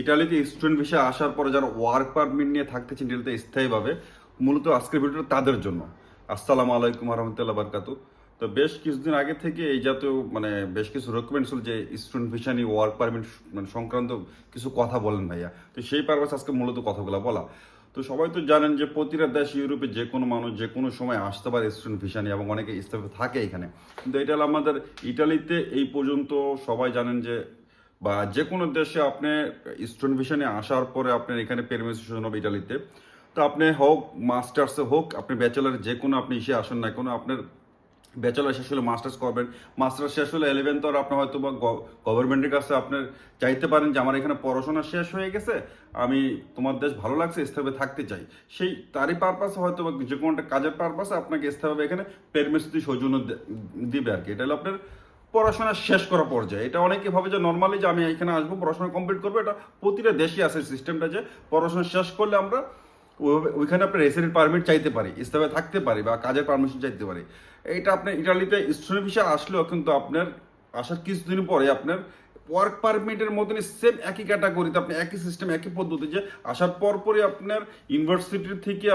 ইটালিতে student visa আসার পরে যারা ওয়ার্ক পারমিট নিয়ে থাকতেছেন ইটালিতে স্থায়ীভাবে, মূলত আজকের ভিডিওটা তাদের জন্য। আসসালামু আলাইকুম রহমতুল্লাহ বারকাতু তো বেশ কিছুদিন আগে থেকে এই জাতীয় মানে বেশ কিছু রেকমেন্ড ছিল যে স্টুডেন্ট ভিসা নিয়ে ওয়ার্ক পারমিট মানে সংক্রান্ত কিছু কথা বলেন ভাইয়া। তো সেই পারপাস আজকে মূলত কথাগুলো বলা। তো সবাই তো জানেন যে প্রতিটা দেশ ইউরোপে যে কোনো মানুষ যে কোনো সময় আসতে পারে স্টুডেন্ট ভিসা নিয়ে এবং অনেকে স্থাপিত থাকে এখানে। কিন্তু এটা আমাদের ইটালিতে এই পর্যন্ত সবাই জানেন যে বা যে কোনো দেশে আপনি স্টুডেন্ট ভিশনে আসার পরে আপনার এখানে পেরমিশন হবে ইটালিতে। তো আপনি হোক মাস্টার্সে হোক, আপনি ব্যাচেলার যে কোনো আপনি ইসে আসেন না কোনো, আপনার ব্যাচেলার শেষ হলে মাস্টার্স করবেন। মাস্টার্স শেষ হলে ইলেভেন তো আর আপনি হয়তো বা গভর্নমেন্টের কাছে আপনার চাইতে পারেন যে, আমার এখানে পড়াশোনা শেষ হয়ে গেছে, আমি তোমার দেশ ভালো লাগছে স্থাবে থাকতে চাই। সেই তারই পারপাসে হয়তো বা যে কোনো একটা কাজের পারপাসে আপনাকে স্থাবে এখানে পেরমিশন সৌজন্য দিবে আর কি। এটা হলো আপনার পড়াশোনা শেষ করা পর্যায়ে। এটা অনেকে ভাবে যে নর্মালি যে আমি এখানে আসব, পড়াশোনা কমপ্লিট করব। এটা প্রতিটা দেশে আছে সিস্টেমটা যে, পড়াশোনা শেষ করলে আমরা ওইখানে আপনি রেসিডেন্ট পারমিট চাইতে পারি ইস্তাবে থাকতে পারি বা কাজের পারমিশন চাইতে পারি। এটা আপনার ইটালিতে স্টুডেন্ট ভিসা আসলেও কিন্তু আপনার আসার কিছুদিন পরে আপনার ওয়ার্ক পারমিটের মতনই সেম একই ক্যাটাগরিতে আপনি একই সিস্টেম একই পদ্ধতি যে আসার পর পরই আপনার ইউনিভার্সিটির থেকে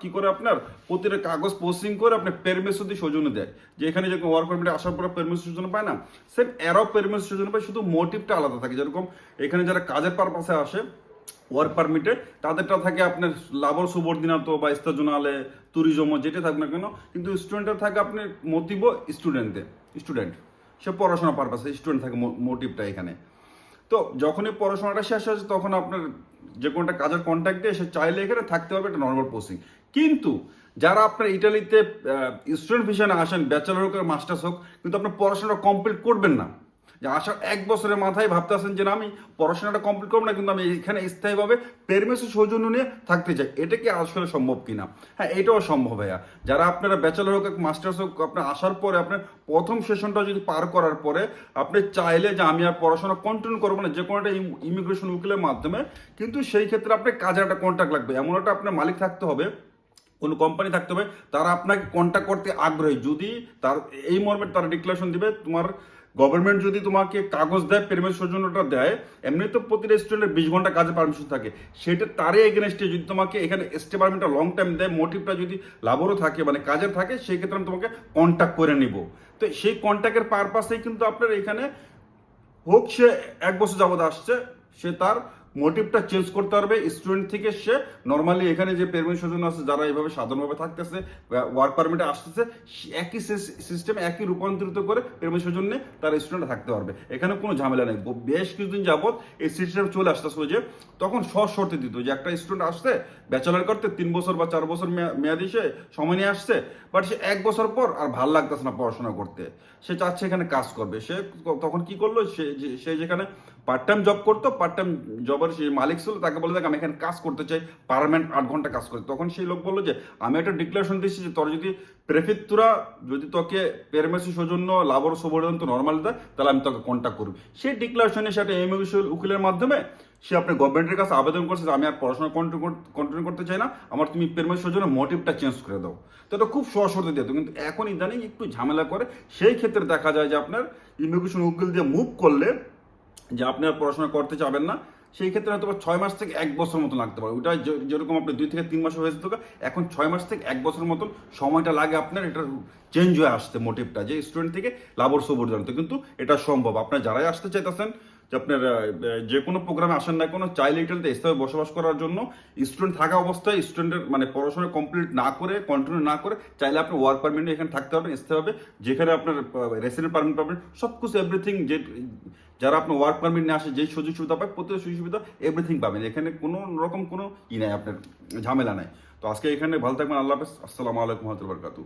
কি করে আপনার প্রতিটা কাগজ পোস্টিং করে আপনার পেরমিশন দিয়ে সৌজন্য দেয়। যে এখানে যখন ওয়ার্ক পারমিটে আসার পরে পেরমিশন সৌজন্য পায় না সেম এরাও পেরমিশন সৌজন্য পায়, শুধু মোটিভটা আলাদা থাকে। যেরকম এখানে যারা কাজের পারপাসে আসে ওয়ার্ক পারমিটে তাদেরটা থাকে আপনার লাবর সুবর্দিনাত বা ইস্তাজনালে ট্যুরিজম যেটা থাক না কেন, কিন্তু স্টুডেন্টের থাকে আপনার মোটিভ স্টুডেন্টদের স্টুডেন্ট সে পড়াশোনা পারপাসে স্টুডেন্ট থাকে মোটিভটা এখানে। তো যখনই পড়াশোনাটা শেষ হয়েছে, তখন আপনার যে কোনোটা কাজের কন্ট্যাক্ট দিয়ে সে চাইলে এখানে থাকতে হবে একটা নর্মাল পোস্টিং কিন্তু যারা আপনার ইটালিতে স্টুডেন্ট ভিশনে আসেন ব্যাচেলার হোক মাস্টার্স হোক, কিন্তু আপনার পড়াশোনাটা কমপ্লিট করবেন না। যে আসার এক বছরের মাথায় ভাবতে আসেন যে না, আমি পড়াশোনাটা কমপ্লিট করব না, কিন্তু আমি এখানে স্থায়ীভাবে পেরমেসের সৌজন্য নিয়ে থাকতে চাই। এটা কি আসলে সম্ভব কিনা? হ্যাঁ এটাও সম্ভব ভাইয়া। যারা আপনারা ব্যাচেলার হোক মাস্টার্স হোক আপনার আসার পরে আপনার প্রথম সেশনটা যদি পার করার পরে আপনি চাইলে যে আমি আর পড়াশোনা কন্টিনিউ করব না যে কোনো একটা ইমিগ্রেশন উকিলের মাধ্যমে, কিন্তু সেই ক্ষেত্রে আপনার কাজের একটা কন্ট্যাক্ট লাগবে। এমন একটা আপনার মালিক থাকতে হবে, কোনো কোম্পানি থাকতে হবে, তারা আপনাকে কন্ট্যাক্ট করতে আগ্রহী। যদি তার, এই মর্মে তারা ডিক্লারেশন দিবে, তোমার গভর্নমেন্ট যদি তোমাকে কাগজ দেয়, প্রেমের সৌজন্যটা দেয়, এমনি তো প্রতি রেস্টুরেন্টে বিশ ঘণ্টা কাজে পারমিশন থাকে। সেটা তারই এগেনস্টে যদি তোমাকে এখানে স্টে পারমিটটা লং টাইম দেয় মোটিভটা যদি লাভরও থাকে মানে কাজের থাকে, সেই ক্ষেত্রে আমি তোমাকে কন্ট্যাক্ট করে নিব। তো সেই কন্ট্যাক্টের পারপাসেই কিন্তু আপনার এখানে হোক, সে এক বছর যাবৎ আসছে, সে তার মোটিভটা চেঞ্জ করতে পারবে। স্টুডেন্ট থেকে সে নর্মালি এখানে যে পেরমিট সৌজন্য আছে, যারা এইভাবে সাধারণভাবে থাকতেছে ওয়ার্ক পারমিটে আসতেছে একই সিস্টেম একই রূপান্তরিত করে পেরমিট সৌজন্যে তার স্টুডেন্ট থাকতে পারবে। এখানে কোনো ঝামেলা নেই। বেশ কিছুদিন যাবত এই সিস্টেম চলে আসতেছিল যে, তখন সৎ শর্তে দিত যে একটা স্টুডেন্ট আসছে ব্যাচেলার করতে তিন বছর বা চার বছর মেয়াদি সে সময় নিয়ে আসছে বাট সে এক বছর পর আর ভালো লাগতেছে না পড়াশোনা করতে। সে চাচ্ছে এখানে কাজ করবে। সে তখন কি করল? সে সে যেখানে পার্ট টাইম জব করতো পার্ট টাইম জবের যে মালিক ছিল, তাকে বলে, দেখ, আমি এখানে কাজ করতে চাই পারমানেন্ট আট ঘণ্টা কাজ করি। তখন সেই লোক বলল যে, আমি একটা ডিক্লারেশন দিচ্ছি যে, তোর যদি প্রেফিতুরা যদি তোকে পেরমেসি সৌজন্য সুবর্ধন তো নর্মাল দেয়, তাহলে আমি তোকে কন্ট্যাক্ট করব। সেই ডিক্লারেশনে সেটা এমএবিসিএল উকিলের মাধ্যমে, সে আপনি গভর্নমেন্টের কাছে আবেদন করছে যে, আমি আর পড়াশোনা কন্টিনিউ করতে চাই না, আমার তুমি পেরমেসি সৌজন্য মোটিভটা চেঞ্জ করে দাও। তো এটা খুব সহজ হতে দিত কিন্তু এখন ইদানিং একটু ঝামেলা করে, সেই ক্ষেত্রে দেখা যায় যে, আপনার ইমিগ্রেশন উকিল দিয়ে মুভ করলে, যে, আপনি আর পড়াশোনা করতে চাবেন না সেই ক্ষেত্রে হয়তো ছয় মাস থেকে এক বছর মতো লাগতে পারে। ওটা যেরকম আপনি দুই থেকে তিন মাস হয়ে যেত এখন ছয় মাস থেকে এক বছর মতন সময়টা লাগে আপনার, এটা চেঞ্জ হয়ে আসতে মোটিভটা যে স্টুডেন্ট থেকে লাভর সবর জানতে কিন্তু এটা সম্ভব। আপনার যারাই আসতে চাইতেছেন যে আপনার যে কোনো প্রোগ্রামে আসেন না কোনো চাইল্ড ইটালিতে স্থায়ী বসবাস করার জন্য স্টুডেন্ট থাকা অবস্থায় স্টুডেন্টের মানে পড়াশোনা কমপ্লিট না করে কন্টিনিউ না করে, চাইলে আপনি ওয়ার্ক পারমিট এখানে থাকতে পারবেন হবে, যেখানে আপনার রেসিডেন্ট পারমিট পাবেন সব কিছু এভরিথিং যে, যারা আপনার ওয়ার্ক পারমিট নিয়ে আসে, যেই সুযোগ সুবিধা পায় প্রত্যেক সুযোগ সুবিধা এভরিথিং পাবেন, এখানে কোনো রকম কোনো ই নাই, আপনার ঝামেলা নাই। তো আজকে এখানে ভালো থাকবেন, আল্লাহ হাফেজ, আসসালামু আলাইকুম, রহমতুল্লাহ বরকাতু